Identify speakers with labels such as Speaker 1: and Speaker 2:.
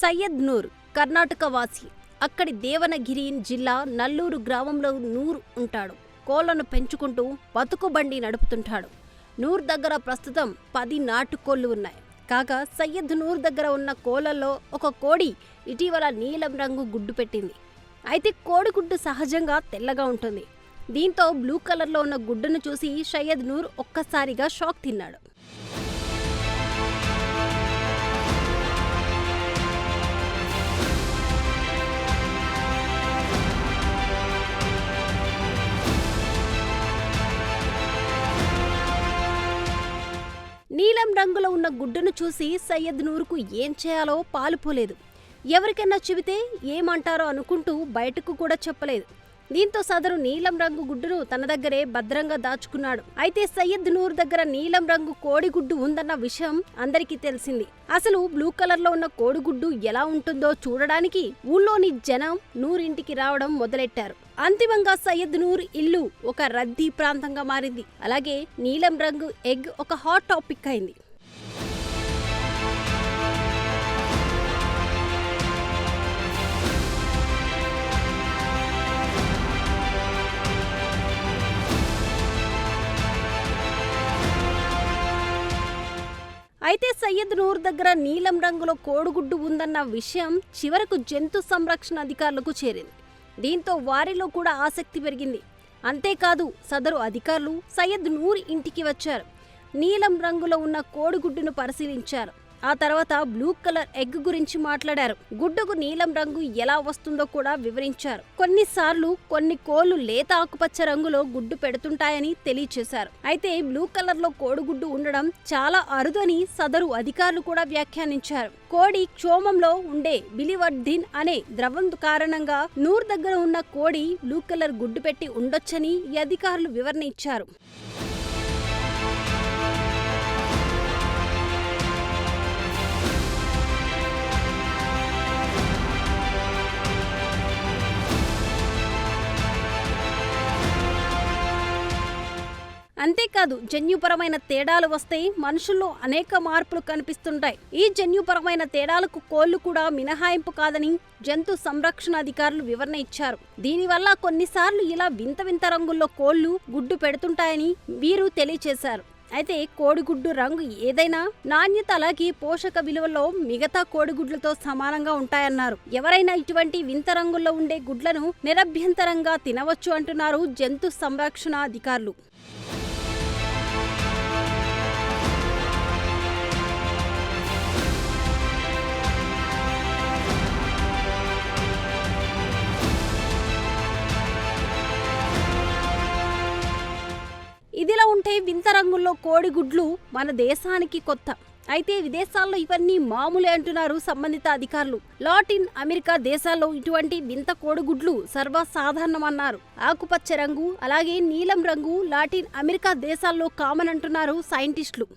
Speaker 1: సయ్యద్ నూర్ కర్ణాటక వాసి. అక్కడి దేవనగిరి జిల్లా నల్లూరు గ్రామంలో నూర్ ఉంటాడు. కోళ్ళను పెంచుకుంటూ బతుకుబండి నడుపుతుంటాడు. నూర్ దగ్గర ప్రస్తుతం పది నాటుకోళ్ళు ఉన్నాయి. కాగా సయ్యద్ నూర్ దగ్గర ఉన్న కోళ్ళలో ఒక కోడి ఇటీవల నీలం రంగు గుడ్డు పెట్టింది. అయితే కోడిగుడ్డు సహజంగా తెల్లగా ఉంటుంది. దీంతో బ్లూ కలర్లో ఉన్న గుడ్డును చూసి సయ్యద్ నూర్ ఒక్కసారిగా షాక్ తిన్నాడు. నీలం రంగులో ఉన్న గుడ్డను చూసి సయ్యద్ నూరుకు ఏం చేయాలో పాలుపోలేదు. ఎవరికైనా చెబితే ఏమంటారో అనుకుంటూ బయటకు కూడా చెప్పలేదు. దీంతో సదరు నీలం రంగు గుడ్డును తన దగ్గరే భద్రంగా దాచుకున్నాడు. అయితే సయ్యద్ నూర్ దగ్గర నీలం రంగు కోడిగుడ్డు ఉందన్న విషయం అందరికీ తెలిసింది. అసలు బ్లూ కలర్లో ఉన్న కోడిగుడ్డు ఎలా ఉంటుందో చూడడానికి ఊళ్ళోని జనం నూరింటికి రావడం మొదలెట్టారు. అంతిమంగా సయ్యద్ నూర్ ఇల్లు ఒక రద్దీ ప్రాంతంగా మారింది. అలాగే నీలం రంగు ఎగ్ ఒక హాట్ టాపిక్ అయింది. అయితే సయ్యద్ నూర్ దగ్గర నీలం రంగులో కోడిగుడ్డు ఉందన్న విషయం చివరకు జంతు సంరక్షణ అధికారులకు చేరింది. దీంతో వారిలో కూడా ఆసక్తి పెరిగింది. అంతేకాదు సదరు అధికారులు సయ్యద్ నూర్ ఇంటికి వచ్చారు. నీలం రంగులో ఉన్న కోడిగుడ్డును పరిశీలించారు. ఆ తర్వాత బ్లూ కలర్ ఎగ్ గురించి మాట్లాడారు. గుడ్డకు నీలం రంగు ఎలా వస్తుందో కూడా వివరించారు. కొన్నిసార్లు కొన్ని కోళ్ళు లేత ఆకుపచ్చ రంగులో గుడ్డు పెడుతుంటాయని తెలియచేశారు. అయితే బ్లూ కలర్లో కోడిగుడ్డు ఉండడం చాలా అరుదని సదరు అధికారులు కూడా వ్యాఖ్యానించారు. కోడి క్షోమంలో ఉండే బిలివర్ధిన్ అనే ద్రవం కారణంగా నూరు దగ్గర ఉన్న కోడి బ్లూ కలర్ గుడ్డు పెట్టి ఉండొచ్చని ఈ అధికారులు వివరణ ఇచ్చారు. అంతేకాదు జన్యుపరమైన తేడాలు వస్తే మనుషుల్లో అనేక మార్పులు కనిపిస్తుంటాయి. ఈ జన్యుపరమైన తేడాలకు కోళ్ళు కూడా మినహాయింపు కాదని జంతు సంరక్షణ అధికారులు వివరణ ఇచ్చారు. దీనివల్ల కొన్నిసార్లు ఇలా వింత వింత రంగుల్లో కోళ్ళు గుడ్డు పెడుతుంటాయని వీరు తెలియచేశారు. అయితే కోడిగుడ్డు రంగు ఏదైనా నాణ్యత అలాగే పోషక విలువలో మిగతా కోడిగుడ్లతో సమానంగా ఉంటాయన్నారు. ఎవరైనా ఇటువంటి వింత రంగుల్లో ఉండే గుడ్లను నిరభ్యంతరంగా తినవచ్చు అంటున్నారు జంతు సంరక్షణ అధికారులు. అంటే వింత రంగుల్లో కోడిగుడ్లు మన దేశానికి కొత్త. అయితే విదేశాల్లో ఇవన్నీ మామూలే అంటున్నారు సంబంధిత అధికారులు. లాటిన్ అమెరికా దేశాల్లో ఇటువంటి వింత కోడిగుడ్లు సర్వసాధారణమన్నారు. ఆకుపచ్చ రంగు అలాగే నీలం రంగు లాటిన్ అమెరికా దేశాల్లో కామన్ అంటున్నారు సైంటిస్టులు.